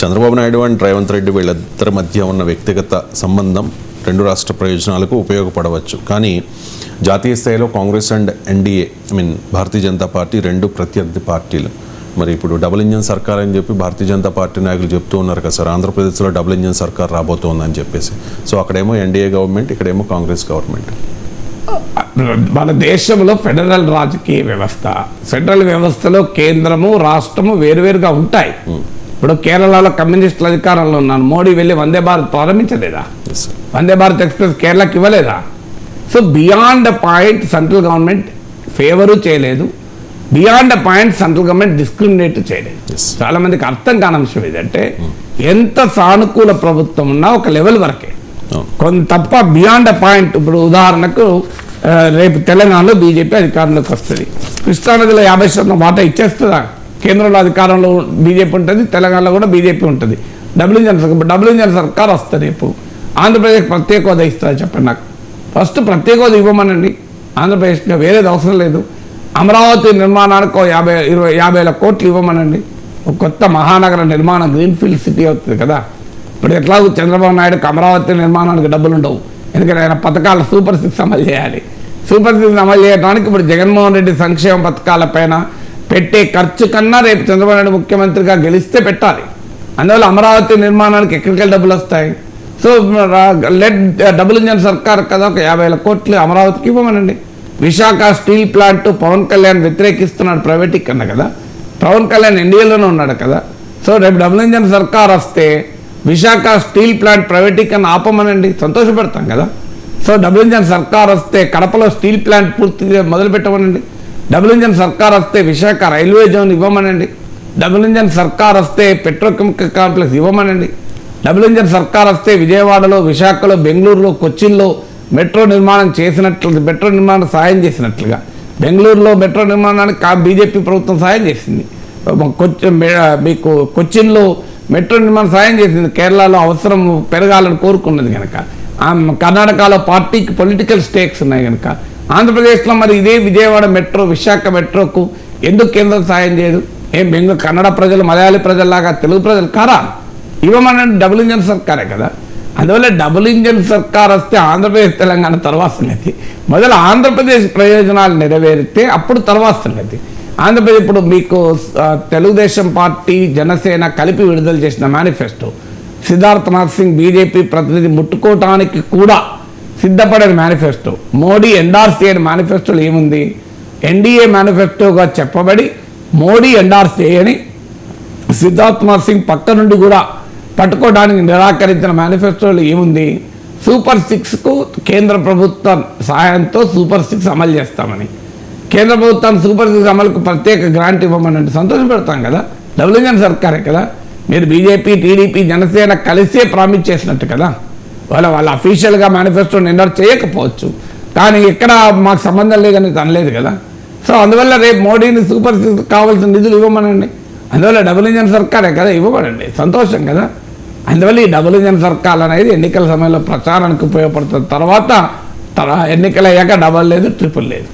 Chandrababu Naidu and Revanth Reddy వీళ్ళిద్దరి మధ్య ఉన్న వ్యక్తిగత సంబంధం రెండు రాష్ట్ర ప్రయోజనాలకు ఉపయోగపడవచ్చు. కానీ జాతీయ స్థాయిలో Congress and NDA I mean Bharatiya Janata party రెండు ప్రత్యర్థి పార్టీలు. మరి ఇప్పుడు డబుల్ ఇంజన్ సర్కార్ అని చెప్పి భారతీయ జనతా పార్టీ నాయకులు చెప్తూ ఉన్నారు కదా సార్ ఆంధ్రప్రదేశ్లో డబుల్ ఇంజన్ సర్కార్ రాబోతోందని చెప్పేసి. సో అక్కడేమో ఎన్డీఏ గవర్నమెంట్ ఇక్కడేమో కాంగ్రెస్ గవర్నమెంట్. మన దేశంలో ఫెడరల్ రాజకీయ వ్యవస్థ ఫెడరల్ వ్యవస్థలో కేంద్రము రాష్ట్రము వేరువేరుగా ఉంటాయి. ఇప్పుడు కేరళలో కమ్యూనిస్టుల అధికారంలో ఉన్నాను. మోడీ వెళ్ళి వందే భారత్ ప్రారంభించలేదా? వందే భారత్ ఎక్స్ప్రెస్ కేరళకి ఇవ్వలేదా? So beyond point central government favour చేయలేదు. Beyond point central government discriminate చేయలేదు. Yes. చాలా మందికి అర్థం కాని అంశం ఏదంటే ఎంత సానుకూల ప్రభుత్వం ఉన్నా ఒక లెవెల్ వరకే. కొంత తప్ప బియాండ్ పాయింట్ ఇప్పుడు ఉదాహరణకు రేపు తెలంగాణలో బీజేపీ అధికారంలోకి వస్తుంది. కృష్ణానదిలో యాభై శాతం వాటా ఇచ్చేస్తుందా? కేంద్రంలో అధికారంలో బీజేపీ ఉంటుంది తెలంగాణలో కూడా బీజేపీ ఉంటుంది. డబుల్ ఇంజన్ సర్కార్ డబుల్ ఇంజన్ సర్కార్ వస్తుంది రేపు. ఆంధ్రప్రదేశ్ ప్రత్యేక హోదా ఇస్తుంది చెప్పండి నాకు. ఫస్ట్ ప్రత్యేక హోదా ఇవ్వమనండి. ఆంధ్రప్రదేశ్గా వేరేది అవసరం లేదు. అమరావతి నిర్మాణానికి యాభై ఇరవై యాభై వేల కోట్లు ఇవ్వమనండి. ఒక కొత్త మహానగర నిర్మాణం గ్రీన్ఫీల్డ్ సిటీ అవుతుంది కదా. ఇప్పుడు ఎట్లాగో చంద్రబాబు నాయుడుకి అమరావతి నిర్మాణానికి డబ్బులు ఉండవు. ఎందుకంటే ఆయన పథకాలు సూపర్ సిక్స్ అమలు చేయాలి. సూపర్ సిక్స్ అమలు చేయడానికి ఇప్పుడు జగన్మోహన్ రెడ్డి సంక్షేమ పథకాలపైన పెట్టే ఖర్చు కన్నా రేపు చంద్రబాబు నాయుడు ముఖ్యమంత్రిగా గెలిస్తే పెట్టాలి. అందువల్ల అమరావతి నిర్మాణానికి ఎక్కడికెళ్ళి డబ్బులు వస్తాయి? సో లెడ్ డబుల్ ఇంజన్ సర్కార్ కదా ఒక యాభై వేల కోట్లు అమరావతికి ఇవ్వమనండి. విశాఖ స్టీల్ ప్లాంట్ పవన్ కళ్యాణ్ వ్యతిరేకిస్తున్నాడు ప్రైవేటీకరణ కదా. పవన్ కళ్యాణ్ ఎన్డీఏలోనే ఉన్నాడు కదా. సో రేపు డబుల్ ఇంజన్ సర్కార్ వస్తే విశాఖ స్టీల్ ప్లాంట్ ప్రైవేటీకరణ ఆపమనండి. సంతోషపడతాం కదా. సో డబుల్ ఇంజన్ సర్కార్ వస్తే కడపలో స్టీల్ ప్లాంట్ పూర్తిగా మొదలు పెట్టమనండి డబుల్ ఇంజన్ సర్కార్ వస్తే విశాఖ రైల్వే జోన్ ఇవ్వమనండి. డబుల్ ఇంజన్ సర్కార్ వస్తే పెట్రోకెమికల్ కాంప్లెక్స్ ఇవ్వమనండి. డబుల్ ఇంజన్ సర్కార్ వస్తే విజయవాడలో విశాఖలో బెంగళూరులో కొచ్చిన్లో మెట్రో నిర్మాణం చేసినట్లు మెట్రో నిర్మాణం సాయం చేసినట్లుగా. బెంగళూరులో మెట్రో నిర్మాణానికి కా- బీజేపీ ప్రభుత్వం సాయం చేసింది. కొచ్చి మీకు కొచ్చిన్లో మెట్రో నిర్మాణం సాయం చేసింది. కేరళలో అవసరం పెరగాలని కోరుకున్నది కనుక కర్ణాటకలో పార్టీకి పొలిటికల్ స్టేక్స్ ఉన్నాయి కనుక ఆంధ్రప్రదేశ్లో మరి ఇదే విజయవాడ మెట్రో విశాఖ మెట్రోకు ఎందుకు కేంద్రం సాయం చేయదు? ఏం బెంగళూరు కన్నడ ప్రజలు మలయాళీ ప్రజల్లాగా తెలుగు ప్రజలు కారా? ఇవ్వమనండి డబుల్ ఇంజన్ సర్కారే కదా. అందువల్ల డబుల్ ఇంజన్ సర్కార్ వస్తే ఆంధ్రప్రదేశ్ తెలంగాణ తర్వాత మొదలు ఆంధ్రప్రదేశ్ ప్రయోజనాలు నెరవేరితే అప్పుడు తర్వాత ఆంధ్రప్రదేశ్ ఇప్పుడు మీకు తెలుగుదేశం పార్టీ జనసేన కలిపి విడుదల చేసిన మేనిఫెస్టో. సిద్ధార్థనాథ్ సింగ్ బీజేపీ ప్రతినిధి ముట్టుకోవటానికి కూడా సిద్ధపడని మేనిఫెస్టో మోడీ ఎండార్స్ చేయని మేనిఫెస్టోలో ఏముంది? ఎన్డీఏ మేనిఫెస్టోగా చెప్పబడి మోడీ ఎండార్స్ చేయని సిద్ధార్థనాథ్ సింగ్ పక్క నుండి కూడా పట్టుకోవడానికి నిరాకరించిన మేనిఫెస్టోలో ఏముంది? సూపర్ సిక్స్కు కేంద్ర ప్రభుత్వం సహాయంతో సూపర్ సిక్స్ అమలు చేస్తామని. కేంద్ర ప్రభుత్వం సూపర్ సిక్స్ అమలుకు ప్రత్యేక గ్రాంట్ ఇవ్వమని అంటే సంతోషపెడతాం కదా? డబుల్ ఇంజన్ సర్కారే కదా? మీరు బీజేపీ టీడీపీ జనసేన కలిసే ప్రామిస్ చేసినట్టు కదా? వాళ్ళ వాళ్ళ అఫీషియల్గా మేనిఫెస్టో నిండర్ చేయకపోవచ్చు. కానీ ఇక్కడ మాకు సంబంధం లేదని తనలేదు కదా. సో అందువల్ల రేపు మోడీని సూపర్ కావాల్సిన నిధులు ఇవ్వమనండి. అందువల్ల డబుల్ ఇంజన్ సర్కారే కదా ఇవ్వబడండి. సంతోషం కదా. అందువల్ల ఈ డబుల్ ఇంజన్ సర్కార్ అనేది ఎన్నికల సమయంలో ప్రచారానికి ఉపయోగపడుతుంది తర్వాత తర- ఎన్నికలు అయ్యాక డబల్ లేదు ట్రిపుల్ లేదు.